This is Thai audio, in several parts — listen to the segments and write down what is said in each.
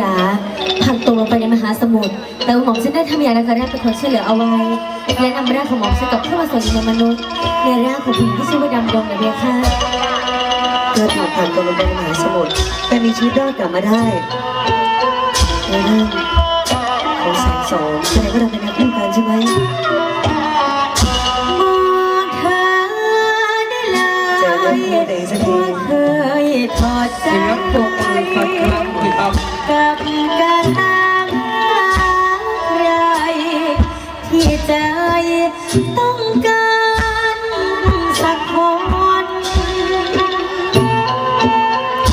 ยาพังตกลงไปในมหาสมุทรแต่หม่อมฉันได้ทำยานาคาราชเป็นคนช่วยเหลือเอาไว้ และนำร่างของหม่อมฉันกลับเข้ามาสู่ในมนุษย์ ในร่างของผู้หญิงที่ชื่อว่าดำดงนะเบียค่ะเธอถูกผ่านตัวลงไปในมหาสมุทรแต่มีชีวิตรอดกลับมาได้ในเรื่องของแสงสองแสดงว่าเราเป็นนักคู่กันใช่ไหมมองเธอได้เลยเจอกันคู่เดย์สักทีเคยถอดใจ กับการตามหาใครที่ใจต้องการสักคน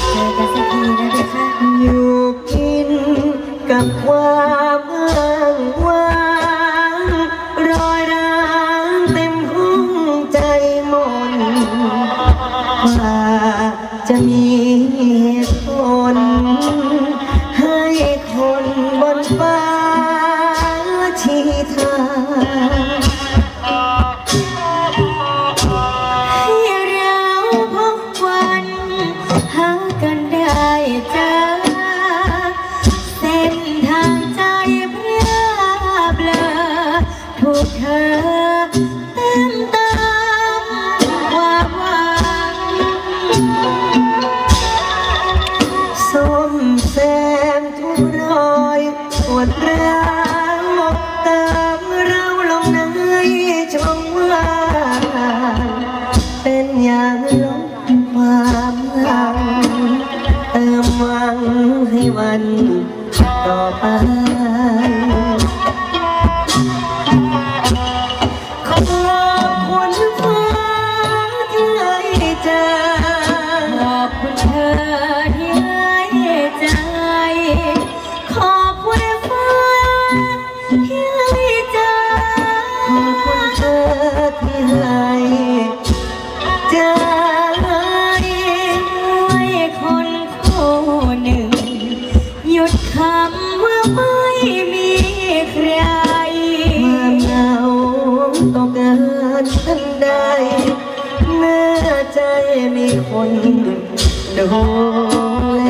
เจอกันสักทีนะเด็กค่ะอยู่กินกับความอ้างว้างรอยร้างเต็มห้องใจหมนว่าจะมีเหตุ เใจด้วยคนคู่หนึ่ง หยุดคำว่าไม่มีใครความเหงาต้องการทันใดเมื่อใจมีคนดูแล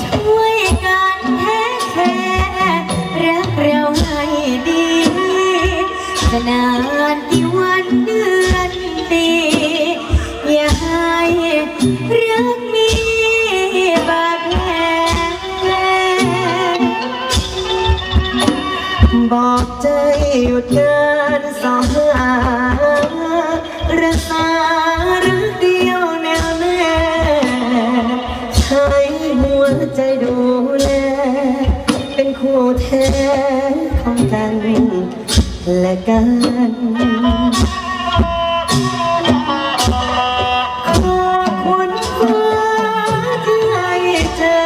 ช่วยกันแท้แค่รักเราให้ดีจะนานกี่ บอกใจหยุดงานสองหารักษารักเดียวแน่วแน่ใช้หัวใจดูแล เป็นคู่แท้ของกันและกันขอคุณฟ้าที่ให้เจอ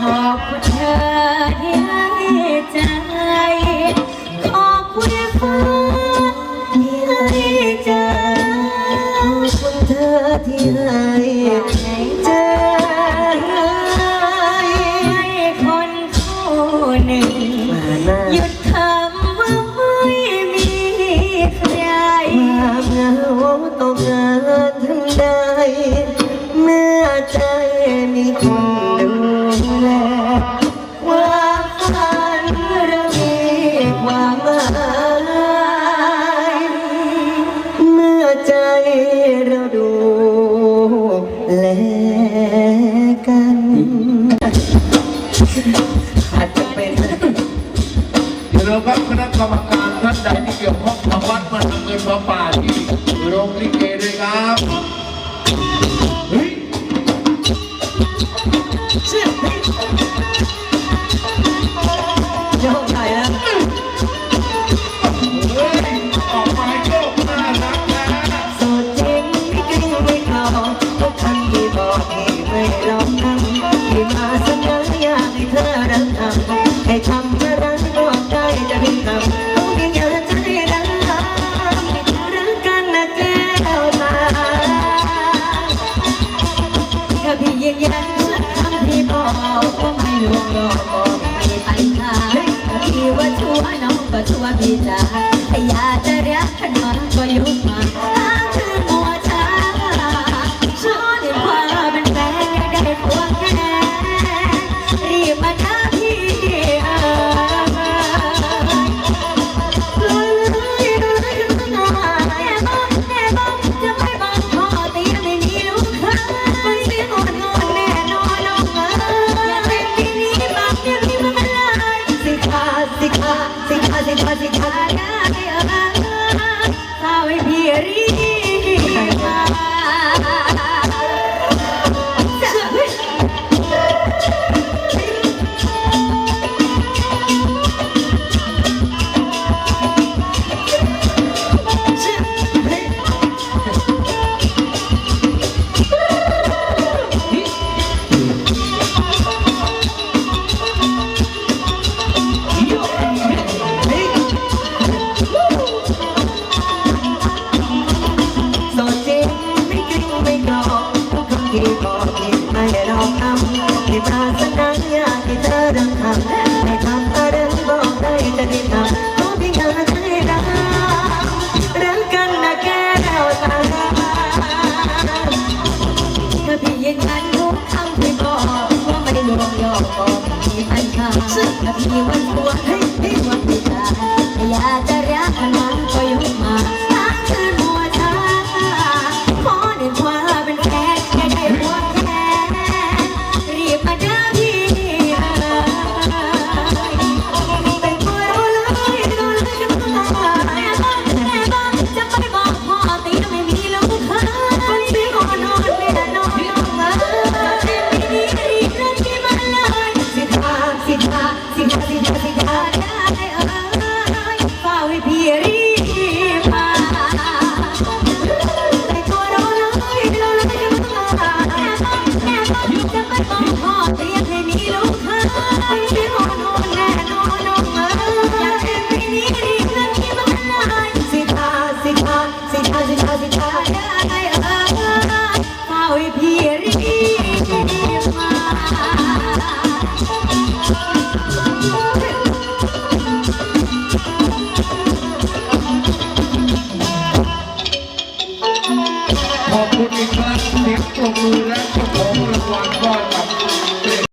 ขอบคุณเธอที่ ใจ ขอบคุณฟ้าที่ให้ใจขอบคุณเธอที่ให้ อาจจะเป็นอย่าลืมครับคณะกรรมการท่านใดที่เกี่ยวข้องกับวัดมานำเงินมาป่าที่โรงลิเกด้วยครับเฮ้ยโยกใหญ่นะเฮ้ยออกมาโยกน่ารักนะโสดจริงไม่จริงไม่พอทุกคำที่บอกที่ไม่ลองทำที่มา ยันทำที่บอกก็ไม่ลงหลอกไม่ไปค่ะถ้าพี่ว่าชัวน้องก็ชัวพี่จ้าา ปัญหาถ้า Oh,